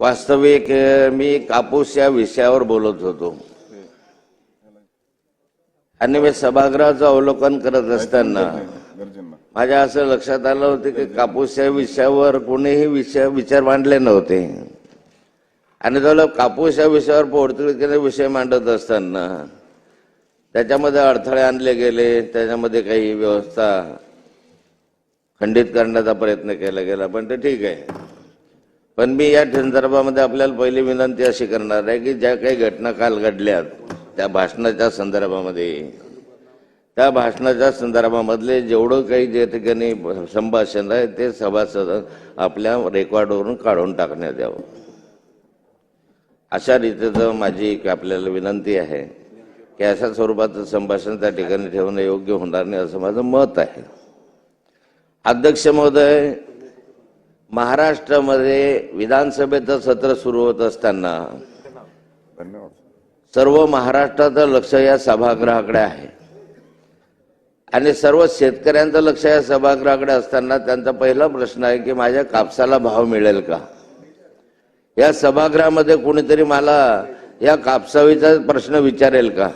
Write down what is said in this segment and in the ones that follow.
वास्तविक मी कापूस या विषयावर बोलत होतो. आणि मी सभागृहाचं अवलोकन करत असताना माझ्या असं लक्षात आलं होतं की कापूस या विषयावर कोणीही विषय विचार मांडले नव्हते. आणि त्याला कापूस या विषयावर पोर्तुगीजने विषय मांडत असताना त्याच्यामध्ये अडथळे आणले गेले त्याच्यामध्ये काही व्यवस्था खंडित करण्याचा प्रयत्न केला गेला पण ते ठीक आहे. पण मी या संदर्भामध्ये आपल्याला पहिली विनंती अशी करणार आहे की ज्या काही घटना काल घडल्यात त्या भाषणाच्या संदर्भामध्ये त्या भाषणाच्या संदर्भामधले जेवढं काही जे ठिकाणी संभाषण आहे ते सभासद आपल्या रेकॉर्डवरून काढून टाकण्यात यावं. अशा रीतीचं माझी एक आपल्याला विनंती आहे की अशा स्वरूपाचं संभाषण त्या ठिकाणी ठेवणं योग्य होणार नाही असं माझं मत आहे. अध्यक्ष महोदय महाराष्ट्रामध्ये विधानसभेचं सत्र सुरू होत असताना सर्व महाराष्ट्राचं लक्ष या सभागृहाकडे आहे. आणि सर्व शेतकऱ्यांचं लक्ष या सभागृहाकडे असताना त्यांचा पहिला प्रश्न आहे की माझ्या कापसाला भाव मिळेल का? या सभागृहामध्ये कोणीतरी मला या कापसावीचा प्रश्न विचारेल का?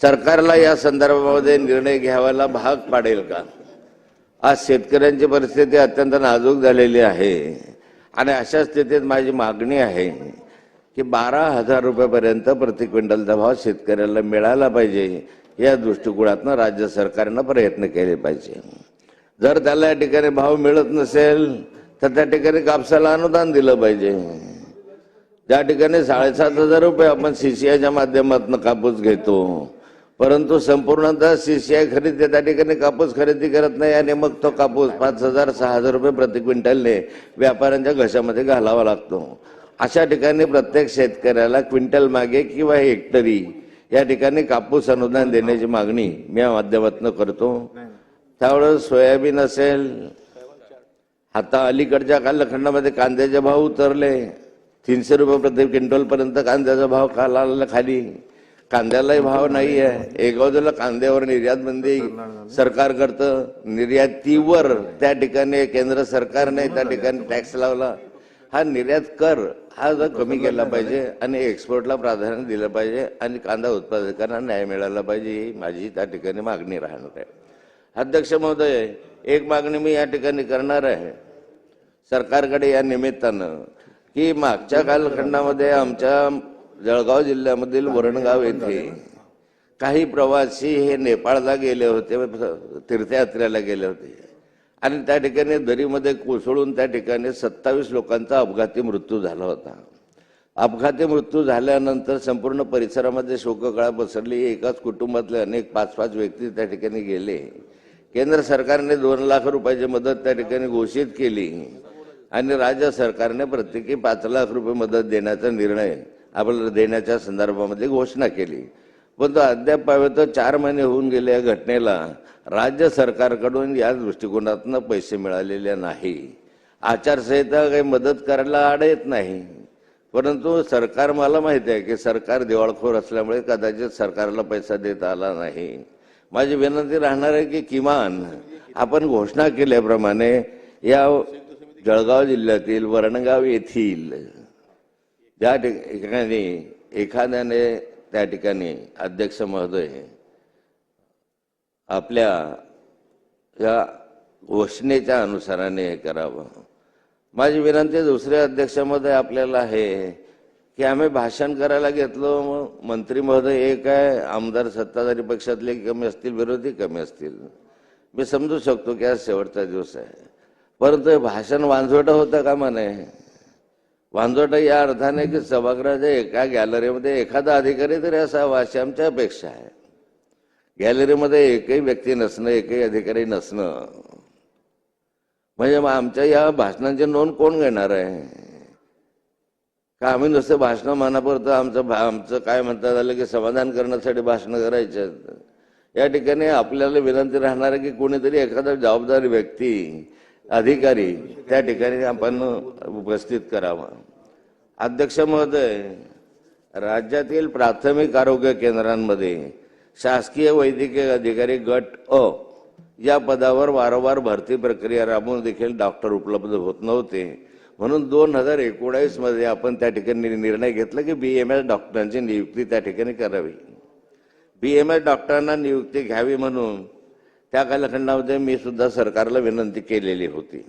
सरकारला या संदर्भामध्ये निर्णय घ्यावायला भाग पाडेल का? आज शेतकऱ्यांची परिस्थिती अत्यंत नाजूक झालेली आहे. आणि अशा स्थितीत माझी मागणी आहे की बारा हजार रुपयापर्यंत प्रति क्विंटलचा भाव शेतकऱ्याला मिळाला पाहिजे या दृष्टिकोनातनं राज्य सरकारनं प्रयत्न केले पाहिजे. जर त्याला या ठिकाणी भाव मिळत नसेल तर त्या ठिकाणी कापसाला अनुदान दिलं पाहिजे. ज्या ठिकाणी साडेसात हजार रुपये आपण सीसीआयच्या माध्यमातून कापूस घेतो परंतु संपूर्णतः सीसीआय खरेदी त्या ठिकाणी कापूस खरेदी करत नाही आणि मग तो कापूस पाच हजार सहा हजार रुपये प्रति क्विंटलने व्यापाऱ्यांच्या घशामध्ये घालावा लागतो. अशा ठिकाणी प्रत्येक शेतकऱ्याला क्विंटल मागे किंवा हेक्टरी या ठिकाणी कापूस अनुदान देण्याची मागणी मी या माध्यमातून करतो. त्यावेळेस सोयाबीन असेल आता अलीकडच्या कालखंडामध्ये कांद्याचे भाव उतरले. तीनशे रुपये प्रति क्विंटल पर्यंत कांद्याचा भाव खाला खाली. कांद्यालाही भाव नाही आहे. एक बाजूला कांद्यावर निर्यात बंदी सरकार करतं. निर्यातीवर त्या ठिकाणी केंद्र सरकारने त्या ठिकाणी टॅक्स लावला. हा निर्यात कर हा जर कमी केला पाहिजे आणि एक्सपोर्टला प्राधान्य दिलं पाहिजे आणि कांदा उत्पादकांना न्याय मिळाला पाहिजे ही माझी त्या ठिकाणी मागणी राहणार आहे. अध्यक्ष महोदय एक मागणी मी या ठिकाणी करणार आहे. सरकारकडे या निमित्तानं की मागच्या कालखंडामध्ये आमच्या जळगाव जिल्ह्यामधील वरणगाव येथे काही प्रवासी हे नेपाळला गेले होते तीर्थयात्रेला गेले होते. आणि त्या ठिकाणी दरीमध्ये कोसळून त्या ठिकाणी सत्तावीस लोकांचा अपघाती मृत्यू झाला होता. अपघाती मृत्यू झाल्यानंतर संपूर्ण परिसरामध्ये शोककळा पसरली. एकाच कुटुंबातले अनेक पाच पाच व्यक्ती त्या ठिकाणी गेले. केंद्र सरकारने दोन लाख रुपयाची मदत त्या ठिकाणी घोषित केली. आणि राज्य सरकारने प्रत्येकी पाच लाख रुपये मदत देण्याचा निर्णय आपल्याला देण्याच्या संदर्भामध्ये घोषणा केली. पण तो अद्याप तर चार महिने होऊन गेले या घटनेला. राज्य सरकारकडून या दृष्टिकोनातून पैसे मिळालेले नाही. आचारसंहिता काही मदत करायला आड येत नाही. परंतु सरकार मला माहिती आहे की सरकार दिवाळखोर असल्यामुळे कदाचित सरकारला पैसा देता आला नाही. माझी विनंती राहणार आहे की किमान आपण घोषणा केल्याप्रमाणे या जळगाव जिल्ह्यातील वरणगाव येथील ज्या ठिकाणी एखाद्याने त्या ठिकाणी अध्यक्ष महोदय आपल्या या घोषणेच्या अनुसाराने हे करावं. माझी विनंती दुसऱ्या अध्यक्षामध्ये आपल्याला आहे की आम्ही भाषण करायला घेतलो मग मंत्री महोदय एक आहे आमदार सत्ताधारी पक्षातले कमी असतील विरोधी कमी असतील? मी समजू शकतो की आज शेवटचा दिवस आहे. परंतु हे भाषण वांझोटं होतं का म्हणे? वांजोटा या अर्थाने की सभागृहाच्या एका गॅलरीमध्ये एखादा अधिकारी तरी असावा अशी आमच्या अपेक्षा आहे. गॅलरीमध्ये एकही व्यक्ती नसणं एकही अधिकारी नसणं म्हणजे मग आमच्या या भाषणांची नोंद कोण घेणार आहे? का आम्ही नुसतं भाषणं मानापुरतं आमचं भा आमचं काय म्हणतात आलं की समाधान करण्यासाठी भाषणं करायचे? या ठिकाणी आपल्याला विनंती राहणार आहे की कोणीतरी एखादा जबाबदार व्यक्ती अधिकारी त्या ठिकाणी आपण उपस्थित करावा. अध्यक्ष महोदय राज्यातील प्राथमिक आरोग्य केंद्रांमध्ये शासकीय वैद्यकीय अधिकारी गट अ या पदावर वारंवार भरती प्रक्रिया राबवून देखील डॉक्टर उपलब्ध होत नव्हते. म्हणून दोन हजार एकोणावीसमध्ये आपण त्या ठिकाणी निर्णय घेतला की बी एम एस डॉक्टरांची नियुक्ती त्या ठिकाणी करावी. बी एम एस डॉक्टरांना नियुक्ती घ्यावी म्हणून त्या कालखंडामध्ये मी सुद्धा सरकारला विनंती केलेली होती.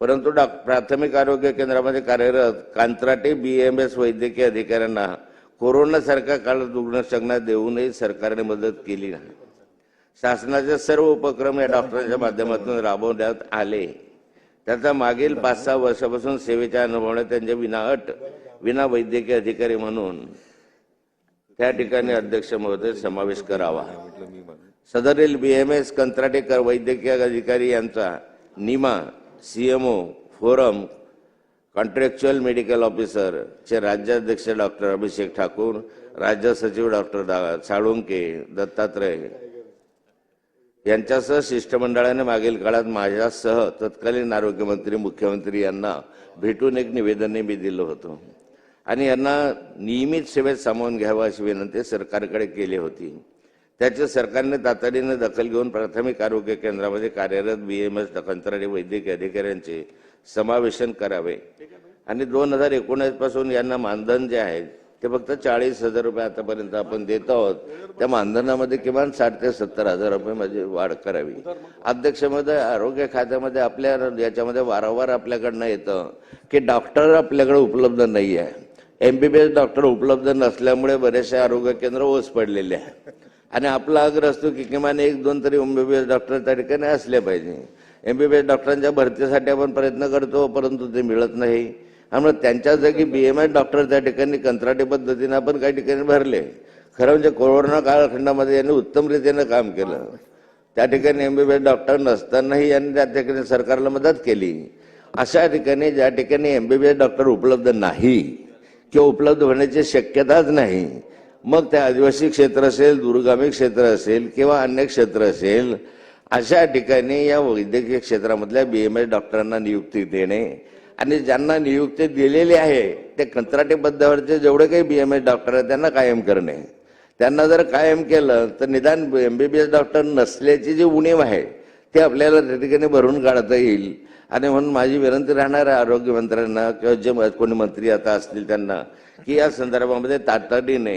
परंतु डॉ प्राथमिक आरोग्य केंद्रामध्ये कार्यरत कांत्राटे बी एम एस वैद्यकीय अधिकाऱ्यांना कोरोनासारख्या काळात रुग्णसंज्ञा देऊनही सरकारने मदत केली नाही. शासनाचे सर्व उपक्रम या डॉक्टरांच्या माध्यमातून राबवण्यात आले. त्याचा मागील पाच सहा वर्षापासून सेवेच्या अनुभवाने त्यांच्या विनाअट विना वैद्यकीय अधिकारी म्हणून त्या ठिकाणी अध्यक्ष महोदय समावेश करावा. सदरील बी एम एस कंत्राटेकर वैद्यकीय अधिकारी यांचा NIMA C M O forum contractual medical officer चे राज्याध्यक्ष डॉक्टर अभिषेक ठाकूर राज्य सचिव डॉक्टर दा साळुंके दत्तात्रय यांच्यासह शिष्टमंडळाने मागील काळात माझ्यासह तत्कालीन आरोग्यमंत्री मुख्यमंत्री यांना भेटून एक निवेदनही मी दिलं होतं. आणि यांना नियमित सेवेत सामावून घ्यावं अशी विनंती सरकारकडे केली होती. त्याच्या सरकारने तातडीने दखल घेऊन प्राथमिक आरोग्य केंद्रामध्ये कार्यरत बी एम एस कंत्राटी वैद्यकीय अधिकाऱ्यांचे समावेशन करावे. आणि दोन हजार एकोणीसपासून यांना मानधन जे आहे ते फक्त चाळीस हजार रुपये आतापर्यंत आपण देत आहोत. त्या मानधनामध्ये किमान साठ ते सत्तर हजार रुपये म्हणजे वाढ करावी. अध्यक्षमध्ये आरोग्य खात्यामध्ये आपल्या याच्यामध्ये वारंवार आपल्याकडनं येतं की डॉक्टर आपल्याकडे उपलब्ध नाही आहे M B B S doctor उपलब्ध नसल्यामुळे बरेचसे आरोग्य केंद्र ओस पडलेले आहे आणि आपला आग्रह असतो की किमान एक दोन तरी ओम बी बी एस डॉक्टर त्या ठिकाणी असले पाहिजे. एम बी बी एस डॉक्टरांच्या भरतीसाठी आपण प्रयत्न करतो परंतु ते मिळत नाही. त्यामुळे त्यांच्या जागी बी एम एस डॉक्टर त्या ठिकाणी कंत्राटी पद्धतीने आपण काही ठिकाणी भरले. खरं म्हणजे कोरोना कालखंडामध्ये यांनी उत्तम रीतीनं काम केलं. त्या ठिकाणी M B B S doctor नसतानाही यांनी त्या ठिकाणी सरकारला मदत केली. अशा ठिकाणी ज्या ठिकाणी M B B S doctor उपलब्ध नाही किंवा उपलब्ध होण्याची शक्यताच नाही मग ते आदिवासी क्षेत्र असेल दुर्गामी क्षेत्र असेल किंवा अन्य क्षेत्र असेल अशा ठिकाणी या वैद्यकीय क्षेत्रामधल्या बी एम एस डॉक्टरांना नियुक्ती देणे आणि ज्यांना नियुक्ती दिलेली आहे ते कंत्राटीबद्धावरचे जेवढे काही बी एम एस डॉक्टर आहेत त्यांना कायम करणे. त्यांना जर कायम केलं तर निदान M B B S doctor नसल्याची जी उणीव आहे ते आपल्याला त्या ठिकाणी भरून काढता येईल. आणि म्हणून माझी विनंती राहणार आहे आरोग्यमंत्र्यांना किंवा जे कोणी मंत्री आता असतील त्यांना की या संदर्भामध्ये तातडीने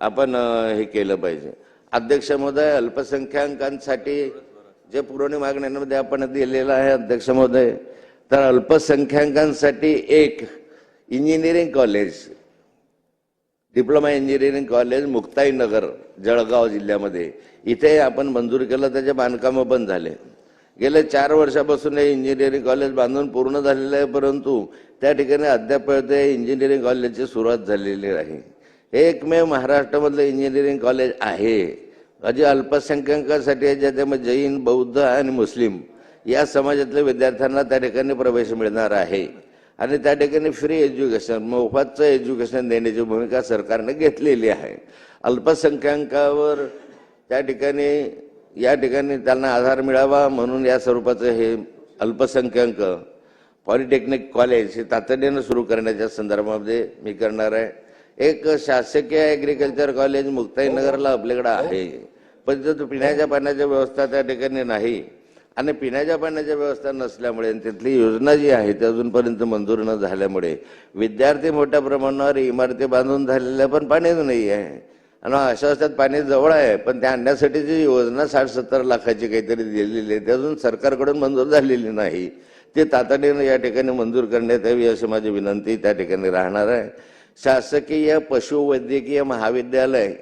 आपण हे केलं पाहिजे. अध्यक्ष महोदय अल्पसंख्याकांसाठी जे पुरवणी मागण्यांमध्ये आपण दिलेलं आहे अध्यक्ष महोदय तर अल्पसंख्याकांसाठी एक engineering college diploma engineering college Muktainagar Jalgaon जिल्ह्यामध्ये. इथे आपण मंजूर केलं त्याचे बांधकामं पण झाले. गेल्या चार वर्षापासून हे इंजिनिअरिंग कॉलेज बांधून पूर्ण झालेलं आहे परंतु त्या ठिकाणी अद्याप ते इंजिनिअरिंग कॉलेजची सुरुवात झालेली नाही. एकमेव महाराष्ट्रामधलं इंजिनिअरिंग कॉलेज आहे. अजे अल्पसंख्याकांसाठी आहे ज्याच्यामध्ये जैन बौद्ध आणि मुस्लिम या समाजातल्या विद्यार्थ्यांना त्या ठिकाणी प्रवेश मिळणार आहे. आणि त्या ठिकाणी फ्री एज्युकेशन मोफतचं एज्युकेशन देण्याची भूमिका सरकारने घेतलेली आहे. अल्पसंख्याकावर त्या ठिकाणी या ठिकाणी त्यांना आधार मिळावा म्हणून या स्वरूपाचं हे अल्पसंख्याक पॉलिटेक्निक कॉलेज हे तातडीनं सुरू करण्याच्या संदर्भामध्ये मी करणार आहे. एक शासकीय ॲग्रिकल्चर कॉलेज मुक्ताईनगरला आपल्याकडे आहे. पण तिथं पिण्याच्या पाण्याची व्यवस्था त्या ठिकाणी नाही. आणि पिण्याच्या पाण्याची व्यवस्था नसल्यामुळे आणि तिथली योजना जी आहे ती अजूनपर्यंत मंजूर न झाल्यामुळे विद्यार्थी मोठ्या प्रमाणावर इमारती बांधून झालेल्या पण पाणीच नाही आहे. आणि अशा अवस्थेत पाणी जवळ आहे पण त्या आणण्यासाठी जी योजना साठ सत्तर लाखाची काहीतरी दिलेली आहे ती अजून सरकारकडून मंजूर झालेली नाही. ते तातडीनं या ठिकाणी मंजूर करण्यात यावी अशी माझी विनंती त्या ठिकाणी राहणार आहे. शासकीय पशुवैद्यकीय महाविद्यालय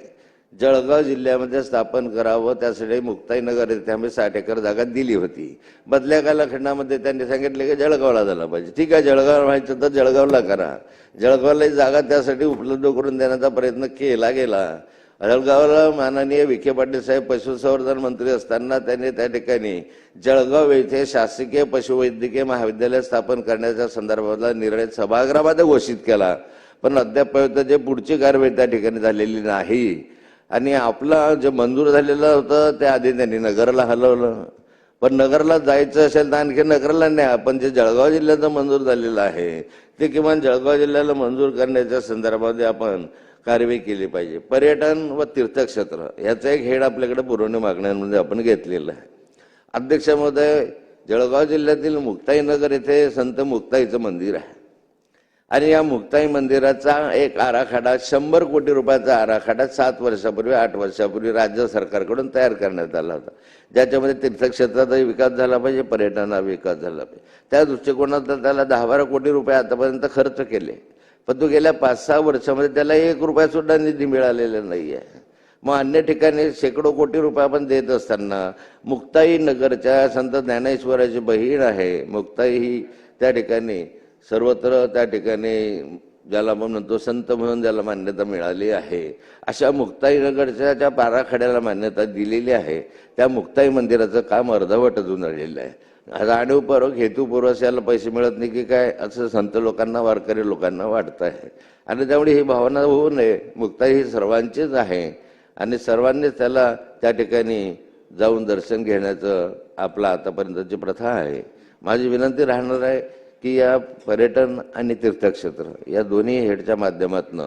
जळगाव जिल्ह्यामध्ये स्थापन करावं त्यासाठी मुक्ताईनगर येथे आम्ही साठ एकर जागा दिली होती. बदल्या कालखंडामध्ये त्यांनी सांगितले की जळगावला झाला पाहिजे. ठीक आहे जळगाव व्हायचं तर जळगावला करा. जळगावला जागा त्यासाठी उपलब्ध करून देण्याचा प्रयत्न केला गेला. जळगावला माननीय विखे पाटील साहेब पशुसंवर्धन मंत्री असताना त्यांनी त्या ठिकाणी जळगाव येथे शासकीय पशुवैद्यकीय महाविद्यालय स्थापन करण्याच्या संदर्भातला निर्णय सभागृहामध्ये घोषित केला. पण अद्याप जे पुढची कारवाई त्या ठिकाणी झालेली नाही. आणि आपला जे मंजूर झालेलं होतं त्या आधी त्यांनी नगरला हलवलं. पण नगरला जायचं असेल तर आणखी नगरला नाही आपण जे जळगाव जिल्ह्याचं मंजूर झालेलं आहे ते किमान जळगाव जिल्ह्याला मंजूर करण्याच्या संदर्भामध्ये आपण कारवाई केली पाहिजे. पर्यटन व तीर्थक्षेत्र याचा एक हेड आपल्याकडे पुरवणी मागण्यांमध्ये आपण घेतलेला आहे. अध्यक्षामध्ये जळगाव जिल्ह्यातील मुक्ताईनगर येथे संत मुक्ताईचं मंदिर आहे. आणि या मुक्ताई मंदिराचा एक आराखडा शंभर कोटी रुपयाचा आराखडा सात वर्षापूर्वी आठ वर्षापूर्वी राज्य सरकारकडून तयार करण्यात आला होता. ज्याच्यामध्ये तीर्थक्षेत्राचाही विकास झाला पाहिजे पर्यटनाचा विकास झाला पाहिजे. त्या दृष्टिकोनातून त्याला दहा बारा कोटी रुपये आतापर्यंत खर्च केले. पण तो गेल्या पाच सहा वर्षामध्ये त्याला एक रुपया सुद्धा निधी मिळालेला नाही आहे मग अन्य ठिकाणी शेकडो कोटी रुपये आपण देत असताना मुक्ताई नगरच्या संत ज्ञानेश्वराची बहीण आहे. मुक्ताई ही त्या ठिकाणी सर्वत्र त्या ठिकाणी ज्याला आपण म्हणतो संत म्हणून ज्याला मान्यता मिळाली आहे अशा मुक्ताईनगरच्या ज्या पाराखड्याला मान्यता दिलेली आहे त्या मुक्ताई मंदिराचं काम अर्धवट अजून राहिलेलं आहे. जाणीवपूर्वक हेतूपूर्वक याला पैसे मिळत नाही की काय असं संत लोकांना वारकरी लोकांना वाटत आहे. आणि त्यामुळे ही भावना होऊ नये. मुक्ताई ही सर्वांचीच आहे आणि सर्वांनीच त्याला त्या ठिकाणी जाऊन दर्शन घेण्याचं आपला आतापर्यंतची प्रथा आहे. माझी विनंती राहणार आहे की या पर्यटन आणि तीर्थक्षेत्र या दोन्ही हेडच्या माध्यमातून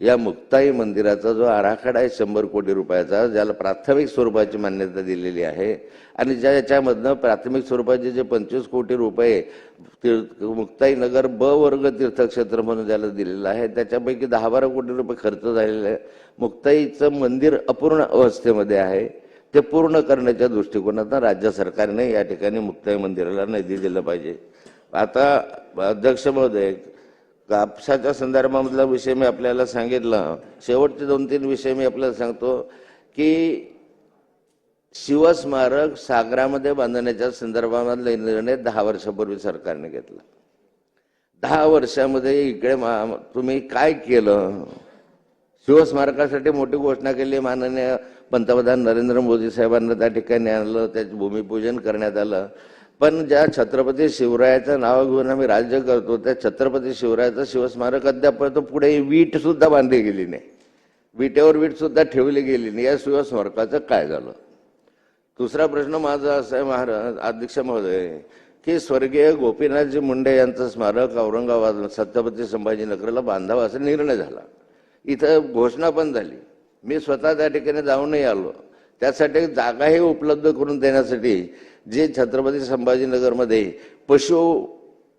या मुक्ताई मंदिराचा जो आराखडा आहे शंभर कोटी रुपयाचा ज्याला प्राथमिक स्वरूपाची मान्यता दिलेली आहे आणि ज्या याच्यामधनं प्राथमिक स्वरूपाचे जे पंचवीस कोटी रुपये तीर्थ मुक्ताई नगर ब वर्ग तीर्थक्षेत्र म्हणून ज्याला दिलेलं आहे त्याच्यापैकी दहा बारा कोटी रुपये खर्च झालेले आहे मुक्ताईचं मंदिर अपूर्ण अवस्थेमध्ये आहे. ते पूर्ण करण्याच्या दृष्टिकोनातून राज्य सरकारने या ठिकाणी मुक्ताई मंदिराला निधी दिला पाहिजे. आता अध्यक्ष महोदय कापसाच्या संदर्भामधला विषय मी आपल्याला सांगितलं. शेवटचे दोन तीन विषय मी आपल्याला सांगतो की शिवस्मारक सागरामध्ये बांधण्याच्या संदर्भामधला निर्णय दहा वर्षापूर्वी सरकारने घेतला. दहा वर्षामध्ये इकडे मा- तुम्ही काय केलं? शिवस्मारकासाठी मोठी घोषणा केली माननीय पंतप्रधान नरेंद्र मोदी साहेबांना त्या ठिकाणी आणलं त्याचं भूमिपूजन करण्यात आलं. पण ज्या छत्रपती शिवरायाचं नाव घेऊन आम्ही राज्य करतो त्या छत्रपती शिवरायाचं शिवस्मारक अद्यापर्यंत पुढे वीट सुद्धा बांधली गेली नाही. विटेवर वीट सुद्धा ठेवली गेली नाही. या शिवस्मारकाचं काय झालं? दुसरा प्रश्न माझा असा आहे महाराज अध्यक्ष महोदय की स्वर्गीय गोपीनाथजी मुंडे यांचं स्मारक औरंगाबाद छत्रपती संभाजीनगरला बांधावं असा निर्णय झाला. इथं घोषणा पण झाली. मी स्वतः त्या ठिकाणी जाऊनही आलो. त्यासाठी जागाही उपलब्ध करून देण्यासाठी जे छत्रपती संभाजीनगरमध्ये पशु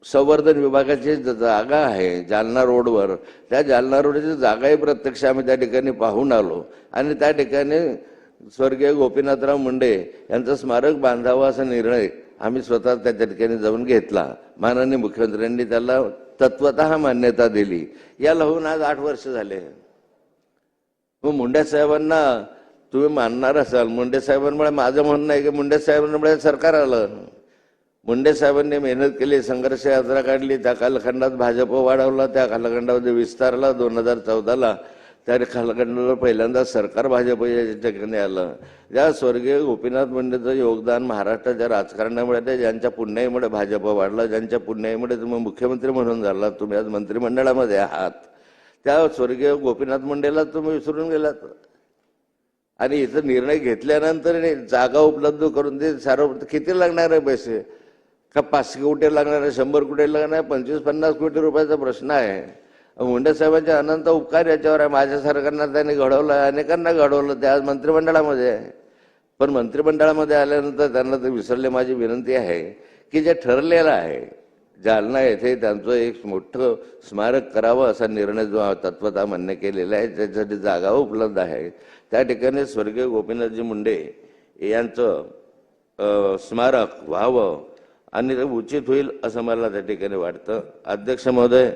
संवर्धन विभागाची ज- जागा आहे जालना रोडवर त्या जालना रोडची जागाही प्रत्यक्ष आम्ही त्या ठिकाणी पाहून आलो. आणि त्या ठिकाणी स्वर्गीय गोपीनाथराव मुंडे यांचं स्मारक बांधावं असा निर्णय आम्ही स्वतः त्या ठिकाणी जाऊन घेतला. माननीय मुख्यमंत्र्यांनी त्याला तत्वत मान्यता दिली. याला होऊन आज आठ वर्ष झाले. मग मुंड्या साहेबांना तुम्ही मानणार असाल. मुंडे साहेबांमुळे माझं म्हणणं आहे की मुंडे साहेबांमुळे सरकार आलं. मुंडे साहेबांनी मेहनत केली संघर्ष यात्रा काढली त्या कालखंडात भाजप वाढवला त्या कालखंडामध्ये विस्तारला दोन हजार चौदाला. त्या कालखंडाला पहिल्यांदा सरकार भाजप या ठिकाणी आलं. ज्या स्वर्गीय गोपीनाथ मुंडेचं योगदान महाराष्ट्राच्या राजकारणामुळे ते ज्यांच्या पुण्याईमुळे भाजप वाढला ज्यांच्या पुण्याईमुळे तुम्ही मुख्यमंत्री म्हणून झाला तुम्ही आज मंत्रिमंडळामध्ये आहात. त्या स्वर्गीय गोपीनाथ मुंडेला तुम्ही विसरून गेलात. आणि इथं निर्णय घेतल्यानंतर जागा उपलब्ध करून दे सारं किती लागणार आहे पैसे? का पाचशे कोटी लागणार आहे शंभर कोटी लागणार आहे पंचवीस पन्नास कोटी रुपयाचा प्रश्न आहे. मुंडे साहेबांचे अनंत उपकार याच्यावर आहे. माझ्या सरकारना त्यांनी घडवलं अनेकांना घडवलं ते आज मंत्रिमंडळामध्ये आहे. पण मंत्रिमंडळामध्ये आल्यानंतर त्यांना ते विसरले माझी विनंती आहे की जे ठरलेलं आहे जालना येथे त्यांचं एक मोठं स्मारक करावं असा निर्णय जो तत्वता मान्य केलेला आहे त्याच्यासाठी जागा उपलब्ध आहे. त्या ठिकाणी स्वर्गीय गोपीनाथजी मुंडे यांचं स्मारक व्हावं आणि ते उचित होईल असं मला त्या ठिकाणी वाटतं. अध्यक्ष महोदय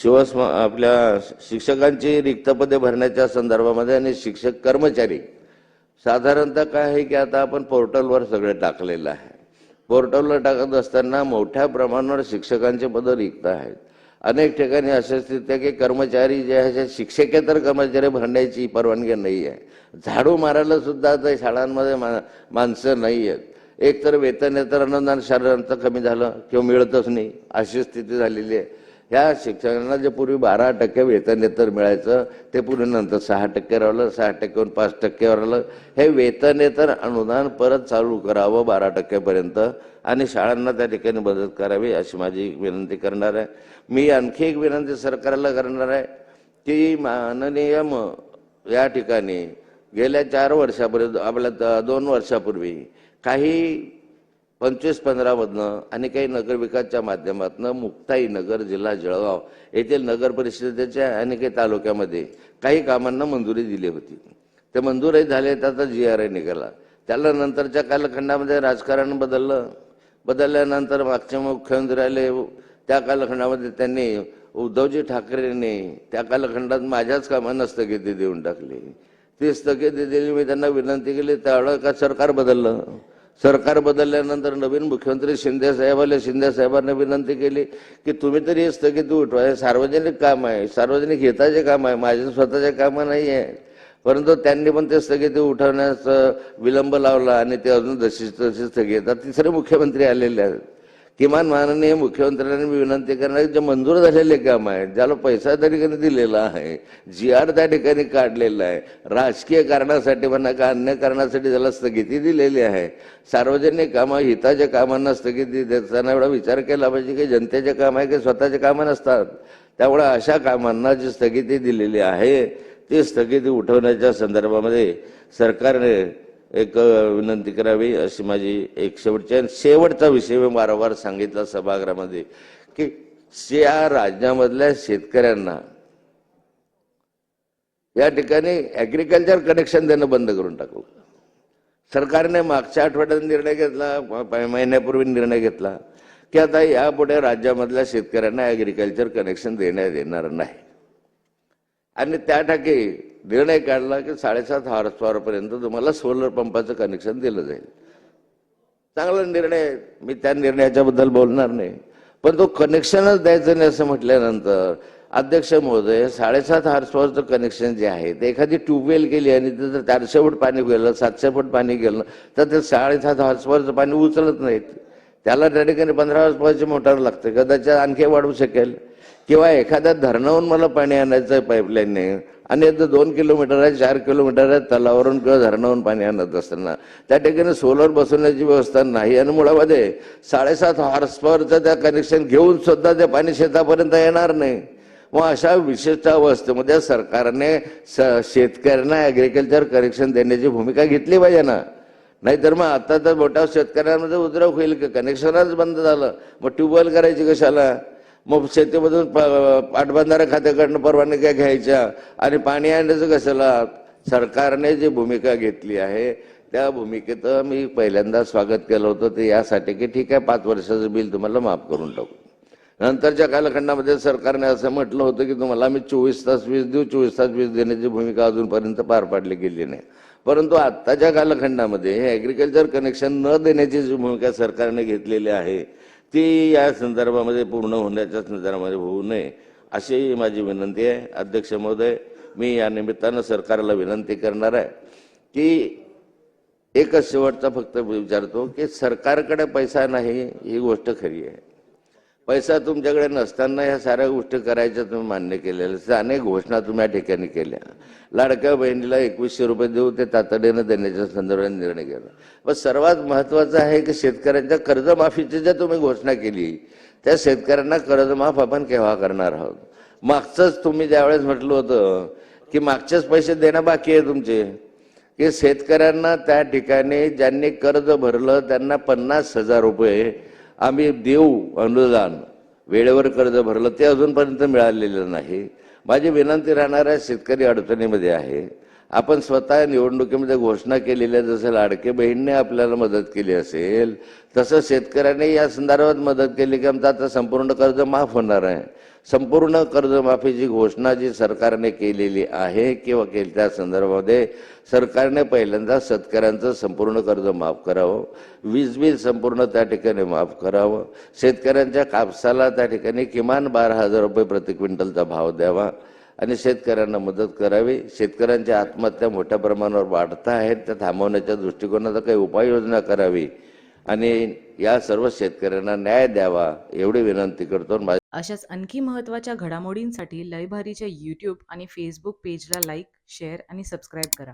शिवस्मा आपल्या शिक्षकांची रिक्तपदे भरण्याच्या संदर्भामध्ये आणि शिक्षक कर्मचारी साधारणतः काय आहे की आता आपण पोर्टलवर सगळं टाकलेलं आहे. पोर्टलवर टाकत असताना मोठ्या प्रमाणावर शिक्षकांचे पदं रिक्त आहेत. अनेक ठिकाणी अशा स्थिती आहे की कर्मचारी जे आहे शिक्षकेतर कर्मचारी भरण्याची परवानगी नाही आहे. झाडू मारायला सुद्धा आता शाळांमध्ये मा माणसं नाही आहेत. एक तर वेतनेतर अनुदान शाळांचं कमी झालं किंवा मिळतच नाही अशी स्थिती झालेली आहे. ह्या शिक्षकांना जे पूर्वी बारा टक्के वेतनेतर मिळायचं ते पूर्वी नंतर सहा टक्के राहिलं सहा टक्केहून पाच टक्के राहिलं. हे वेतनेतर अनुदान परत चालू करावं बारा टक्क्यापर्यंत. आणि शाळांना त्या ठिकाणी मदत करावी अशी माझी विनंती करणार आहे. मी आणखी एक विनंती सरकारला करणार आहे की माननीय म या ठिकाणी गेल्या चार वर्षापूर्वी आपल्या दोन वर्षापूर्वी काही पंचवीस पंधरामधनं आणि काही नगरविकासच्या माध्यमातून मुक्ताई नगर जिल्हा जळगाव येथील नगर परिषदेच्या आणि काही तालुक्यामध्ये काही कामांना मंजुरी दिली होती. ते मंजूरही झाले तर आता जी आर आय निघाला. त्याला नंतरच्या कालखंडामध्ये राजकारण बदललं. बदलल्यानंतर मागचे मुख्यमंत्री आले त्या कालखंडामध्ये त्यांनी उद्धवजी ठाकरेंनी त्या कालखंडात माझ्याच कामांना स्थगिती देऊन टाकली. ती स्थगिती दिली मी त्यांना विनंती केली त्यावेळेला का सरकार बदललं? सरकार बदलल्यानंतर नवीन मुख्यमंत्री शिंदे साहेब आले. शिंदे साहेबांना विनंती केली की तुम्ही तरी हे स्थगिती उठवा. हे सार्वजनिक काम आहे. सार्वजनिक हिताचे काम आहे. माझे स्वतःचे कामं नाही आहे परंतु त्यांनी पण ते स्थगिती उठवण्यास विलंब लावला आणि ते अजून जशीच तशी स्थगित तिसरे मुख्यमंत्री आलेले आहेत. किमान माननीय मुख्यमंत्र्यांनी मी विनंती करणार जे मंजूर झालेले काम आहे ज्याला पैसा त्या ठिकाणी दिलेला आहे जी आर त्या ठिकाणी काढलेला आहे राजकीय कारणासाठी म्हणा का अन्य कारणासाठी त्याला स्थगिती दिलेली आहे सार्वजनिक कामं हिताच्या कामांना स्थगिती देताना एवढा विचार केला पाहिजे की जनतेचे काम आहे की स्वतःचे कामं नसतात. त्यामुळे अशा कामांना जी स्थगिती दिलेली आहे ती स्थगिती उठवण्याच्या संदर्भामध्ये सरकारने एक विनंती करावी अशी माझी एक शेवटची आणि शेवटचा विषय मी वारंवार सांगितला सभागृहामध्ये की या राज्यामधल्या शेतकऱ्यांना या ठिकाणी ॲग्रिकल्चर कनेक्शन देणं बंद करून टाकलं सरकारने मागच्या आठवड्यात निर्णय घेतला महिन्यापूर्वी निर्णय घेतला की आता यापुढे राज्यामधल्या शेतकऱ्यांना ॲग्रिकल्चर कनेक्शन देण्यात येणार नाही. आणि त्या टाके निर्णय काढला की साडेसात हॉर्स पॉवरपर्यंत तुम्हाला सोलर पंपाचं कनेक्शन दिलं जाईल. चांगला निर्णय आहे. मी त्या निर्णयाच्याबद्दल बोलणार नाही. पण तो कनेक्शनच द्यायचं नाही असं म्हटल्यानंतर अध्यक्ष महोदय साडेसात हॉर्सवरचं कनेक्शन जे आहे ते एखादी ट्यूबवेल गेली आणि तिथं चारशे फूट पाणी गेलं सातशे फूट पाणी गेलं तर ते साडेसात हॉर्सवरचं पाणी उचलत नाहीत. त्याला त्या ठिकाणी पंधरा हॉर्सवरची मोटार लागते कदाचित आणखी वाढू शकेल. किंवा एखाद्या धरणाहून मला पाणी आणायचं आहे पाईपलाईनने आणि आता दोन किलोमीटर आहे चार किलोमीटर आहे तलावरून किंवा धरणावरून पाणी आणत असताना. त्या ठिकाणी सोलर बसवण्याची व्यवस्था नाही आणि मुळामध्ये साडेसात हॉर्स पॉवरचं त्या कनेक्शन घेऊन सुद्धा ते पाणी शेतापर्यंत येणार नाही. मग अशा विशिष्ट अवस्थेमध्ये सरकारने स- शेतकऱ्यांना ॲग्रिकल्चर कनेक्शन देण्याची भूमिका घेतली पाहिजे ना. नाहीतर मग आता तर मोठ्या शेतकऱ्यांमध्ये उद्रव होईल का कनेक्शनच बंद झालं. मग ट्यूबवेल करायची कशाला? मग शेतीमधून प- पाटबंधारा खात्याकडनं परवानग्या घ्यायच्या. आणि पाणी आणण्याचं कशाला? सरकारने जी भूमिका घेतली आहे त्या भूमिकेचं मी पहिल्यांदा स्वागत केलं होतं. ते यासाठी की ठीक आहे पाच वर्षाचं बिल तुम्हाला माफ करून टाकू. नंतरच्या कालखंडामध्ये सरकारने असं म्हटलं होतं की तुम्हाला आम्ही चोवीस तास वीज देऊ चोवीस तास वीज देण्याची भूमिका अजूनपर्यंत पार पाडली गेली नाही. परंतु आत्ताच्या कालखंडामध्ये हे ॲग्रिकल्चर कनेक्शन न देण्याची जी भूमिका सरकारने घेतलेली आहे ती या संदर्भामध्ये पूर्ण होण्याच्या संदर्भामध्ये होऊ नये अशी माझी विनंती आहे. अध्यक्ष महोदय मी या निमित्तानं सरकारला विनंती करणार आहे की एकच शेवटचा फक्त विचारतो की सरकारकडे पैसा नाही ही गोष्ट खरी आहे. पैसा तुमच्याकडे नसताना ह्या साऱ्या गोष्टी करायच्या तुम्ही मान्य केलेल्या. अनेक घोषणा तुम्ही या ठिकाणी केल्या. लाडक्या बहिणीला एकवीसशे रुपये देऊ ते तातडीनं देण्याच्या संदर्भात निर्णय केला पण सर्वात महत्वाचं आहे की शेतकऱ्यांच्या कर्जमाफीची ज्या तुम्ही घोषणा केली त्या शेतकऱ्यांना कर्जमाफ आपण केव्हा करणार आहोत? मागचंच तुम्ही ज्यावेळेस म्हटलं होतं की मागचेच पैसे देणं बाकी आहे तुमचे. की शेतकऱ्यांना त्या ठिकाणी ज्यांनी कर्ज भरलं त्यांना पन्नास हजार रुपये आम्ही देऊ अनुदान. वेळेवर कर्ज भरलं ते अजूनपर्यंत मिळालेलं नाही. माझी विनंती राहणार आहे शेतकरी अडचणीमध्ये आहे. आपण स्वतः निवडणुकीमध्ये घोषणा केलेल्या जसं लाडके बहीणने आपल्याला मदत केली असेल तसं शेतकऱ्याने या संदर्भात मदत केली की आमचं आता संपूर्ण कर्ज माफ होणार आहे. संपूर्ण कर्जमाफीची घोषणा जी सरकारने केलेली आहे किंवा केली त्या संदर्भामध्ये सरकारने पहिल्यांदा शेतकऱ्यांचं संपूर्ण कर्ज माफ करावं. वीज बिल संपूर्ण त्या ठिकाणी माफ करावं. शेतकऱ्यांच्या कापसाला त्या ठिकाणी किमान बारा हजार रुपये प्रति क्विंटलचा भाव द्यावा आणि शेतकऱ्यांना मदत करावी. शेतकऱ्यांच्या आत्महत्या मोठ्या प्रमाणावर वाढत आहेत. त्या थांबवण्याच्या दृष्टिकोनाचा काही उपाययोजना करावी. आणि या सर्व शेतकऱ्यांना न्याय द्यावा एवढी विनंती करतो अशाच आणखी महत्त्वाच्या घडामोडींसाठी लयभारीच्या यूट्यूब आणि फेसबुक पेजला लाईक शेअर आणि सबस्क्राईब करा.